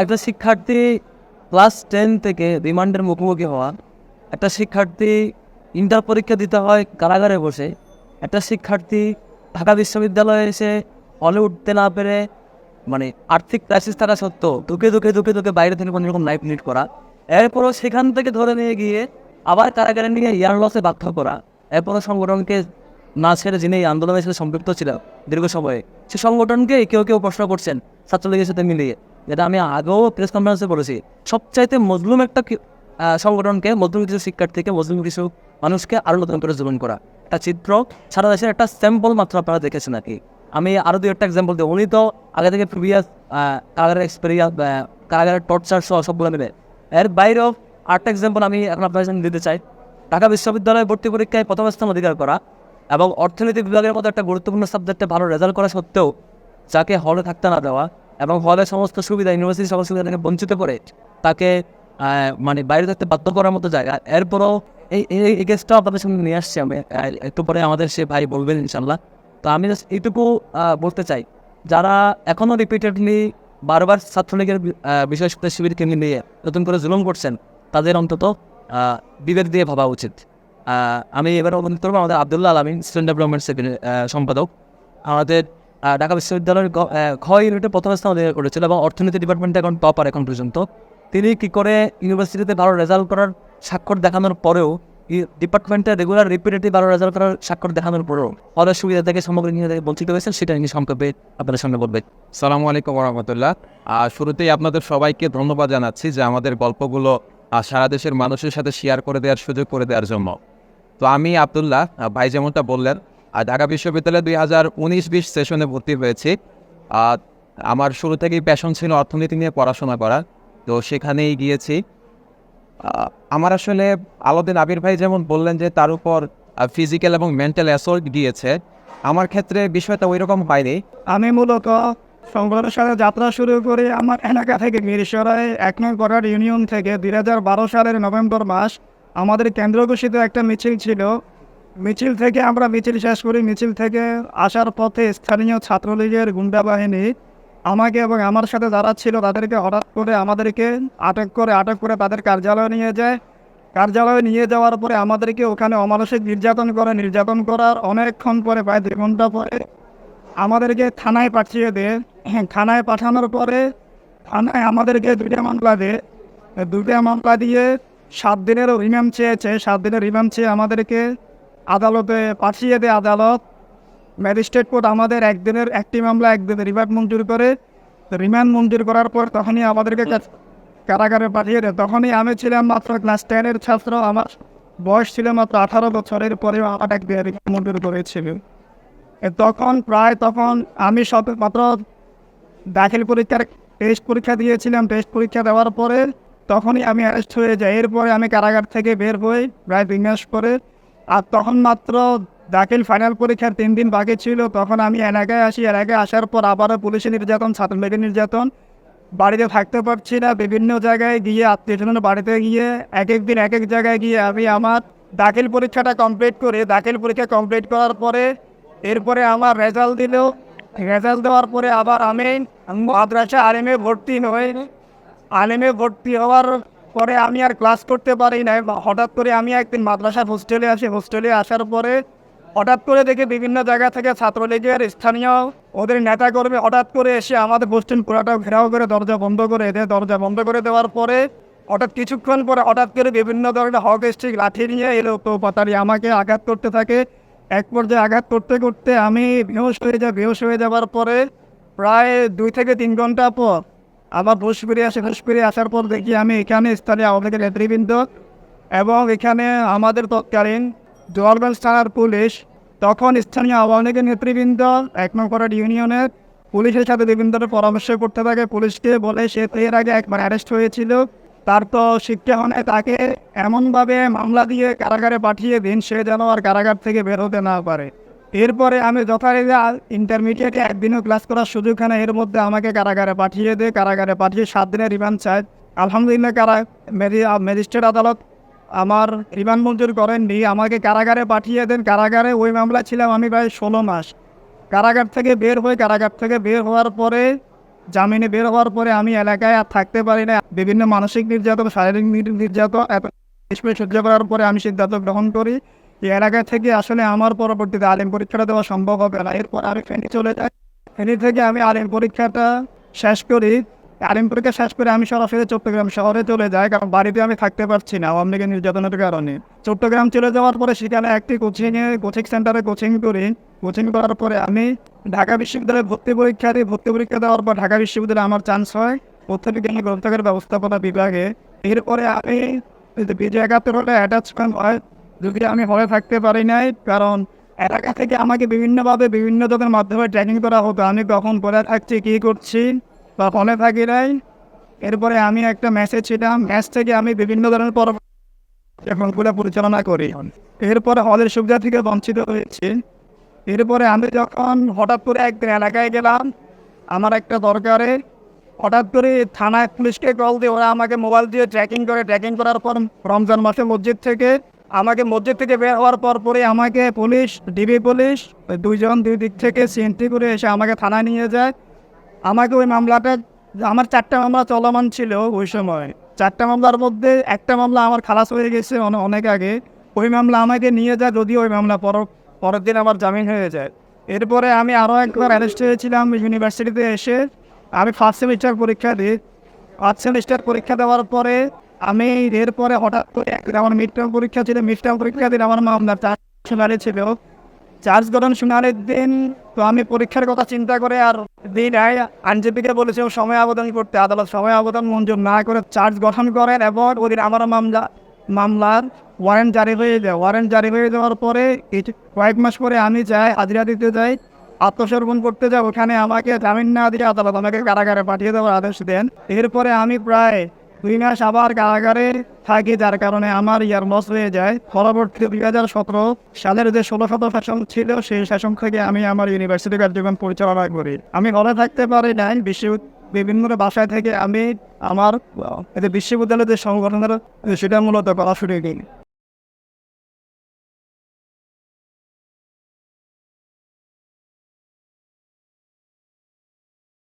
একটা শিক্ষার্থী class ten থেকে রিমান্ডের মুখোমুখি হওয়া, একটা শিক্ষার্থী ইন্টার পরীক্ষা দিতে হয় কারাগারে বসে, একটা শিক্ষার্থী ঢাকা বিশ্ববিদ্যালয়ে এসে হলে উঠতে না পেরে মানে আর্থিক ক্রাইসিস থাকা সত্ত্বেও দুকে দুকে দুকে দুকে বাইরে থেকে কোনো রকম লাইফ লিড করা, এরপরও সেখান থেকে ধরে নিয়ে গিয়ে আবার কারাগারে নিয়ে ইয়ার লসে বাধ্য করা। এরপরও সংগঠনকে না ছেড়ে যিনি এই আন্দোলনের সাথে সম্পৃক্ত ছিল দীর্ঘ সময়ে, সে সংগঠনকে কেউ কেউ প্রশ্ন করছেন, ছাত্রলীগের সাথে মিলিয়ে। যেটা আমি আগেও প্রেস কনফারেন্সে বলেছি। সবচাইতে মজলুম একটা সংগঠনকে, মজলুম কিছু শিক্ষার্থীকে, মজলুম কিছু মানুষকে আরও নতুন করে জুলুম করা। একটা চিত্র, সারা দেশের একটা স্যাম্পল মাত্র আপনারা দেখেছেন নাকি আমি আরও দু একটা এক্সাম্পল দিই উনি তো আগে থেকে প্রিভিয়াস কারাগারের এক্সপিরিয়েন্স কারাগারের টর্চার সহ সবগুলো মিলে এর বাইরেও আরেকটা এক্সাম্পল আমি এখন আপনার সামনে দিতে চাই। ঢাকা বিশ্ববিদ্যালয়ে ভর্তি পরীক্ষায় প্রথম স্থান অধিকার করা এবং অর্থনীতি বিভাগের মতো একটা গুরুত্বপূর্ণ সাবজেক্টে ভালো রেজাল্ট করা সত্ত্বেও যাকে হলে থাকতে না দেওয়া এবং হলে সমস্ত সুবিধা ইউনিভার্সিটি সকল সুবিধা থেকে বঞ্চিত করে তাকে মানে বাইরে থাকতে বাধ্য করার মতো জায়গা। এরপরও এই এই- কেসটাও আপনাদের সামনে নিয়ে আসছি আমি। একটু পরে আমাদের সে ভাই বলবেন ইনশাল্লাহ তো আমি just এইটুকু বলতে চাই যারা এখনও রিপিটেডলি বারবার ছাত্রলীগের বি- আহ, বিষয় সুবিধা শিবিরকে নিয়ে নতুন করে জুলুম করছেন তাদের অন্তত বিবেক দিয়ে ভাবা উচিত। আমি এবার অনুরোধ করব আমাদের আবদুল্লাহ আলমিন স্টুডেন্ট ডেভেলপমেন্ট সম্পাদক। আমাদের ঢাকা বিশ্ববিদ্যালয়ের গ- আহ, খ ইউনিটে প্রথম স্থান অধিকার করেছিল এবং অর্থনীতি ডিপার্টমেন্টে এখন টপার এখন পর্যন্ত। তিনি কি করে ইউনিভার্সিটিতে ভালো রেজাল্ট করার স্বাক্ষর দেখানোর পরেও ডিপার্টমেন্টে রেগুলার রিপিটেটিভ ভালো রেজাল্ট করার স্বাক্ষর দেখানোর পরেও অনেক সুবিধা থেকে সামগ্রী নিয়ে থেকে বঞ্চিত হয়েছেন সেটা নিয়ে সংক্ষেপে আপনাদের সামনে বলবে। সালামু আলাইকুম রহমতুল্লাহ। শুরুতেই আপনাদের সবাইকে ধন্যবাদ জানাচ্ছি যে আমাদের গল্পগুলো সারা দেশের মানুষের সাথে শেয়ার করে দেওয়ার সুযোগ করে দেওয়ার জন্য। তো আমি আবদুল্লাহ ভাই যেমনটা বললেন আর ঢাকা বিশ্ববিদ্যালয়ে দুই হাজার উনিশ বিশ সেশনে ভর্তি হয়েছি। আর আমার শুরু থেকেই প্যাশন ছিল অর্থনীতি নিয়ে পড়াশোনা করা। তো সেখানেই গিয়েছি। আমার আসলে আলাদিন আবির ভাই যেমন বললেন যে তার উপর ফিজিক্যাল এবং মেন্টাল অ্যাসল্ট গিয়েছে। আমার ক্ষেত্রে বিষয়টা ওই রকম হয়নি। আমি মূলত সাথে যাত্রা শুরু করি আমার এলাকা থেকে মিরসরাই এক নং করার ইউনিয়ন থেকে দুই হাজার বারো সালের নভেম্বর মাস আমাদের কেন্দ্র ঘোষিত একটা মিছিল ছিল। মিছিল থেকে আমরা মিছিল শেষ করি। মিছিল থেকে আসার পথে স্থানীয় ছাত্রলীগের গুন্ডা বাহিনী আমাকে এবং আমার সাথে যারা ছিল তাদেরকে হঠাৎ করে আমাদেরকে আটক করে আটক করে তাদের কার্যালয়ে নিয়ে যায়। কার্যালয়ে নিয়ে যাওয়ার পরে আমাদেরকে ওখানে অমানসিক নির্যাতন করে, নির্যাতন করার অনেকক্ষণ পরে, প্রায় দুই ঘণ্টা পরে আমাদেরকে থানায় পাঠিয়ে দেয় থানায় পাঠানোর পরে থানায় আমাদেরকে দুইটা মামলা দেয় দুইটা মামলা দিয়ে সাত দিনেরও রিমান্ড চেয়েছে। সাত দিনের রিমান্ড চেয়ে আমাদেরকে আদালতে পাঠিয়ে দেয় আদালত। ম্যাজিস্ট্রেট কোর্ট আমাদের একদিনের একটি মামলা একদিনের রিমান্ড মঞ্জুর করে। রিমান্ড মঞ্জুর করার পর তখনই আমাদেরকে কারাগারে পাঠিয়ে দেয়। তখনই আমি ছিলাম মাত্র ক্লাস টেনের ছাত্র। আমার বয়স ছিল মাত্র আঠারো বছরের পরে আমার এক রিমান্ড মঞ্জুর করেছিল তখন প্রায় তখন আমি সব মাত্র দাখিল পরীক্ষার টেস্ট পরীক্ষা দিয়েছিলাম। টেস্ট পরীক্ষা দেওয়ার পরে তখনই আমি অ্যারেস্ট হয়ে যাই। এরপরে আমি কারাগার থেকে বের হই, প্রায় দুই মাস পরে। আর তখন মাত্র দাখিল ফাইনাল পরীক্ষার তিন দিন বাকি ছিল, তখন আমি এলাকায় আসি এলাকায় আসার পর আবারও পুলিশি নির্যাতন ছাত্রলীগের নির্যাতন। বাড়িতে থাকতে পারছি না, বিভিন্ন জায়গায় গিয়ে আত্মীয় স্বজনের বাড়িতে গিয়ে এক এক দিন এক এক জায়গায় গিয়ে আমি আমার দাখিল পরীক্ষাটা কমপ্লিট করে, দাখিল পরীক্ষা কমপ্লিট করার পরে, এরপরে আমার রেজাল্ট দিল। রেজাল্ট দেওয়ার পরে আবার আমি মাদ্রাসা আলেমে ভর্তি হয়ে, আলেমে ভর্তি হওয়ার পরে আমি আর ক্লাস করতে পারি না হঠাৎ করে আমি একদিন মাদ্রাসার হোস্টেলে আসি। হোস্টেলে আসার পরে হঠাৎ করে দেখি বিভিন্ন জায়গা থেকে ছাত্রলীগের স্থানীয় ওদের নেতা নেতাকর্মী হঠাৎ করে এসে আমাদের হোস্টেল পুরাটা ঘেরাও করে দরজা বন্ধ করে দেয়। দরজা বন্ধ করে দেওয়ার পরে হঠাৎ কিছুক্ষণ পরে হঠাৎ করে বিভিন্ন ধরনের হক স্টিক লাঠি নিয়ে এলো। তো পাতারি আমাকে আঘাত করতে থাকে। এক পর্যায়ে আঘাত করতে করতে আমি বেহোশ হয়ে যাই বেহোশ হয়ে যাওয়ার পরে প্রায় দুই থেকে তিন ঘণ্টা পর আবার ফিরে আসে ফিরে আসার পর দেখি আমি এখানে স্থানীয় আমাদের নেতৃবৃন্দ এবং এখানে আমাদের তৎকালীন জোয়ারগঞ্জ থানার পুলিশ তখন স্থানীয় আওয়ামী লীগের নেতৃবৃন্দ এক নম্বর ইউনিয়নের পুলিশের সাথে ধরনের পরামর্শ করতে থাকে। পুলিশকে বলে সে এর আগে একবার অ্যারেস্ট হয়েছিল। তার তো শিক্ষা নাই, তাকে এমনভাবে মামলা দিয়ে কারাগারে পাঠিয়ে দিন। সে যেন আর কারাগার থেকে বের হতে না পারে। এরপরে আমি যথারীতি ইন্টারমিডিয়েটে একদিনও ক্লাস করার সুযোগ হয় না। এর মধ্যে আমাকে কারাগারে পাঠিয়ে দেয়। কারাগারে পাঠিয়ে সাত দিনের রিমান্ড চায়। আলহামদুলিল্লাহ কারা ম্যাজিস্ট্রেট আদালত আমার রিমান্ড মঞ্জুর করেননি। আমাকে কারাগারে পাঠিয়ে দেন। কারাগারে ওই মামলা ছিলাম আমি প্রায় ষোলো মাস। কারাগার থেকে বের হয়ে কারাগার থেকে বের হওয়ার পরে, জামিনে বের হওয়ার পরে আমি এলাকায় আর থাকতে পারি না। বিভিন্ন মানসিক নির্যাতন, শারীরিক নির- নির্যাতন সহ্য করার পরে আমি সিদ্ধান্ত গ্রহণ করি। এই এলাকা থেকে আসলে আমার পরবর্তীতে আলিম পরীক্ষাটা দেওয়া সম্ভব হবে না। এরপর আমি ফেনী চলে যাই। ফেনী থেকে আমি আলিম পরীক্ষাটা শেষ করি। আলিম পরীক্ষা শেষ করে আমি সরাসরি চট্টগ্রাম শহরে চলে যাই, কারণ বাড়িতে আমি থাকতে পারছি না আওয়ামী লীগের নির্যাতনের কারণে। চট্টগ্রাম চলে যাওয়ার পরে সেখানে একটি কোচিংয়ে কোচিং সেন্টারে কোচিং করি। কোচিং করার পরে আমি ঢাকা বিশ্ববিদ্যালয়ে ভর্তি পরীক্ষা দিই। ভর্তি পরীক্ষা দেওয়ার পর ঢাকা বিশ্ববিদ্যালয়ে আমার চান্স হয় পদ্ধতিজ্ঞানী গ্রন্থাগার ব্যবস্থাপনা বিভাগে। এরপরে আমি বিজয় একাত্তর হলে অ্যাটাচমেন্ট হয় যদি আমি হলে থাকতে পারি নাই, কারণ এলাকা থেকে আমাকে বিভিন্নভাবে বিভিন্ন জনের মাধ্যমে ট্রেনিং করা হতো। আমি কখন পরে থাকছি, কী করছি বা ফোনে থাকি নাই, এরপরে আমি একটা মেসেজ ছিলাম। ম্যাচ থেকে আমি বিভিন্ন ধরনের পর এখনগুলো পরিচালনা করি। এরপরে হলের সুবিধা থেকে বঞ্চিত হয়েছি। এরপরে আমি যখন হঠাৎ করে একদিন এলাকায় গেলাম, আমার একটা দরকারে, হঠাৎ করে থানায় পুলিশকে কল দিয়ে ওরা আমাকে মোবাইল দিয়ে ট্র্যাকিং করে। ট্র্যাকিং করার পর রমজান মাসে মসজিদ থেকে আমাকে মসজিদ থেকে বের হওয়ার পর পরে আমাকে পুলিশ, ডিবি পুলিশ দুইজন দুই দিক থেকে সিএনটি করে এসে আমাকে থানায় নিয়ে যায়। আমাকে ওই মামলাটা, আমার চারটা মামলা চলমান ছিল ওই সময়। চারটা মামলার মধ্যে একটা মামলা আমার খালাস হয়ে গেছে অনেক আগে। ওই মামলা আমাকে নিয়ে যায় যদিও ওই মামলা পর, পরের দিন আমার জামিন হয়ে যায়। এরপরে আমি আরও একবার অ্যারেস্ট হয়েছিলাম ইউনিভার্সিটিতে এসে। আমি ফার্স্ট সেমিস্টার পরীক্ষা দিই। ফার্স্ট সেমিস্টার পরীক্ষা দেওয়ার পরে আমি এরপরে হঠাৎ করে আমার মিড টার্ম পরীক্ষা ছিল মিড টার্ম পরীক্ষা দিন আমার মামলা চার্জ শুনানি ছিল। চার্জ গঠন শুনানির দিন তো আমি পরীক্ষার কথা চিন্তা করে আর দিন আয় আইনজীবীকে বলেছে সময় আবেদন করতে, আদালত সময় আবেদন মঞ্জুর না করে চার্জ গঠন করেন এবং ওদিন আমার মামলা, মামলার ওয়ারেন্ট জারি হয়ে যায়। ওয়ারেন্ট জারি হয়ে যাওয়ার পরে কয়েক মাস পরে আমি যাই, হাজিরা দিতে যাই, আত্মসমর্পণ করতে যাই। ওখানে আমাকে জামিন না দিয়ে আদালত আমাকে কারাগারে পাঠিয়ে দেওয়ার আদেশ দেন। এরপরে আমি প্রায় দুই মাস আবার কারাগারে থাকি যার কারণে আমার ইয়ার লস হয়ে যায়। পরবর্তী দুই হাজার সতেরো সালের যে ষোলো শত ফ্যাশন ছিল, সেই ফ্যাশন থেকে আমি আমার ইউনিভার্সিটি কার্যক্রম পরিচালনা করি। আমি ঘরে থাকতে পারি নাই বিশ্ব বিভিন্ন বাসায় থেকে আমি আমার বিশ্ববিদ্যালয়ের যে সংগঠনের, সেটা মূলত করা শুরু করি।